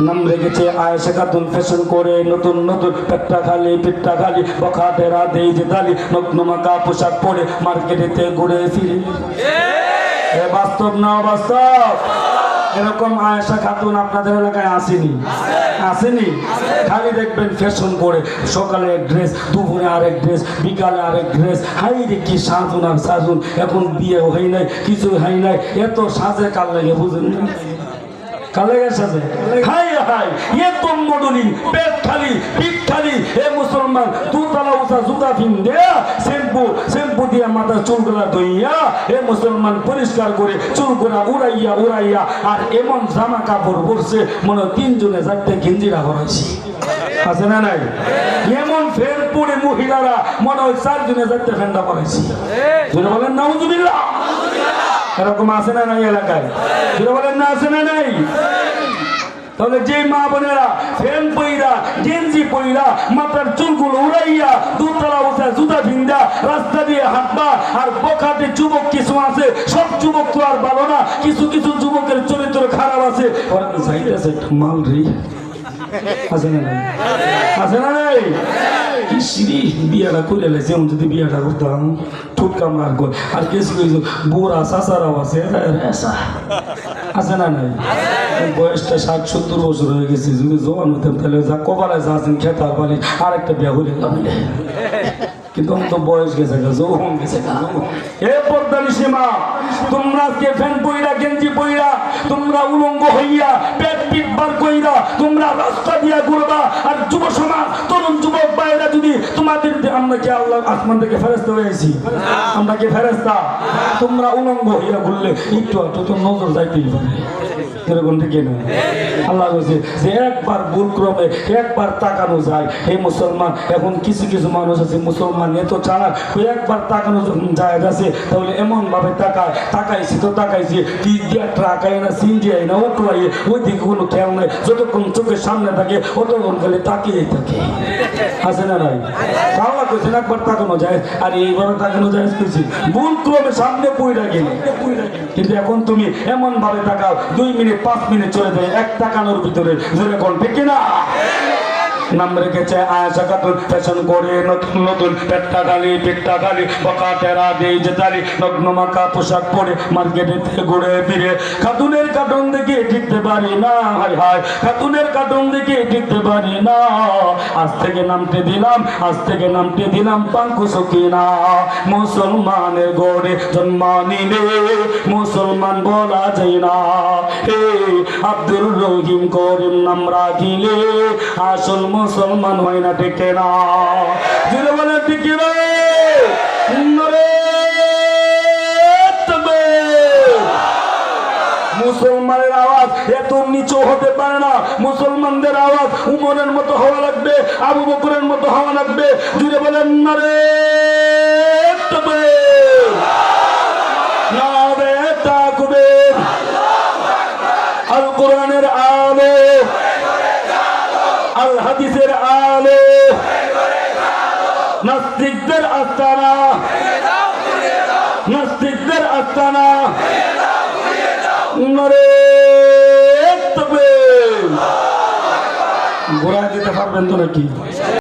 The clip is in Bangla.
নাম রেখেছে আয়েশা খাতুন ফ্যাশন করে নতুন নতুন পেটটা খালি পেটটা খালি বখা টেরা দেই যে তালি নগ্ন মাকা পোশাক পরে মার্কেটেতে ঘুরে ফিরে। এ বাস্তব না বাস্তব এরকম আয়েশা খাতুন আপনাদের এলাকায় আসেনি? আসেনি? খালি দেখবেন ফ্যাশন করে সকালে এক ড্রেস দুপুরে আরেক ড্রেস বিকালে আরেক ড্রেস। হাই রে কি সাজুন আর সাজুন এখন বিয়ে হয় নাই কিছু হয় নাই এত সাজে কাল লাগে বুঝেন না? কালেগের সাথে। হাই হাই এ তো মডুলি পেট খালি, পিঠ খালি, এ মুসলমান, দুতলা উঁচা জুতা ফিন দেয়া শ্যাম্পু শ্যাম্পু দিয়া মাথার চুলগুলা ধুইয়া, এ মুসলমান পরিষ্কার করে চুলগুলা উড়াইয়া উড়াইয়া, আর এমন জামা কাপড় পরছে, মনে তিনজনে চারটে গেঞ্জিরা হরাইছি আছে না নাই? এমন ফের পরে মহিলারা মনে হয় চারজনে চারটে ফেন্ডা পরাইছি। যদি বলেন, নাউজুবিল্লাহ। এরকম আছে না নাই এলাকায়? বলেন না আছে না নাই? তাহলে যে মা বোনেরা ফ্যান পইরা গেঞ্জি পইরা, মাথার চুলগুলো উড়াইয়া, দুতলা উঠা জুতা ভিন্দা, রাস্তা দিয়ে হাঁটবা, আর বখাতে যুবক কিছু আছে, সব যুবক তো আর ভালো না, কিছু কিছু যুবকের চরিত্র খারাপ আছে। মাল রে। আছে না নাই? আছে না নাই? সিঁড়ি বিয়াটা করে আমি যদি বিয়াটা করতাম ঠুট কামড়ার গল আর কেসি কইছো বুড়া সাসারাও আছে আছে না নাই বয়সটা ষাট সত্তর বছর হয়ে গেছে যদি জোয়ান হতাম তাহলে যা কপালে যা আছেন খেতার পারি আরেকটা বিয়া কামিলে কিন্তু আমি তো বয়স গেছে গা যৌবন গেছে এ পর্দানি সীমা তোমরা আজকে ফ্যান পইরা গেঞ্জি পইরা তোমরা উলঙ্গ হইয়া পেট পিট বার কইরা তোমরা রাস্তা দিয়া ঘুরবা আর যুব বাইরা যদি তোমাদের আমরা কি আল্লাহ আসমান থেকে ফেরস্তা হয়েছি? আমরা কি ফেরস্তা তোমরা উলঙ্গ হইয়া ঘুরলে একটু একটু তো নজর যাইতেই পারে। এরকম ঠিক না? আল্লাহ বলছে যে একবার একবার তাকানো যায় মুসলমান, এখন কিছু কিছু মানুষ আছে, মুসলমান এত একবার তাকানো যায় আছে তাহলে এমন ভাবে তাকায়, তাকাইছি তো তাকাইছি দিয়া ট্রাকাই না সিন দিয়ে না ওই দিকে কোনো খেয়াল নাই, যতক্ষণ চোখের সামনে থাকে, অতক্ষণ খালি তাকিয়েই থাকে। আছে না নাই? কইছেন একবার তাকানো যায়। আর এইভাবে তাকানো যায় কইছি ভুল ক্রমে সামনে পইরা গেলে। কিন্তু এখন তুমি এমন ভাবে তাকাও, দুই মিনিট, পাঁচ মিনিট চলে যায়, এক তাকানোর ভিতরে জোরে কোন? ঠিক না নাম রেখেছে আয়সা খাতুন ফ্যাশন করে নতুন নতুন পেটটা খালি পেটটা খালি বকা টেরা দেই যে তালি নগ্ন মাখা পোশাক পরে মার্কেটে ঘুরে ফিরে। খাতুনের দেখে টিকতে পারি না, হাই হাই। খাতুনের দেখে টিকতে পারি না, আজ থেকে দিলাম, আজ থেকে দিলাম পাঙ্কু মুসলমানের গড়ে মুসলমান বলা যায় না। হে রহিম করিম, নাম রাখিলে আসল মুসলমান হয় না টেকে না। জুড়ে মুসলমানের আওয়াজ এত নিচু হতে পারে না। মুসলমানদের আওয়াজ উমরের মতো হওয়া লাগবে, আবু বকরের মতো হওয়া লাগবে। জুড়ে বলেন, নারে। নারে আলো নাস্তিকদের আস্তানা। নাস্তিকদের আস্তানা। নরে তবে ঘোরা দিতে পারবেন তো নাকি?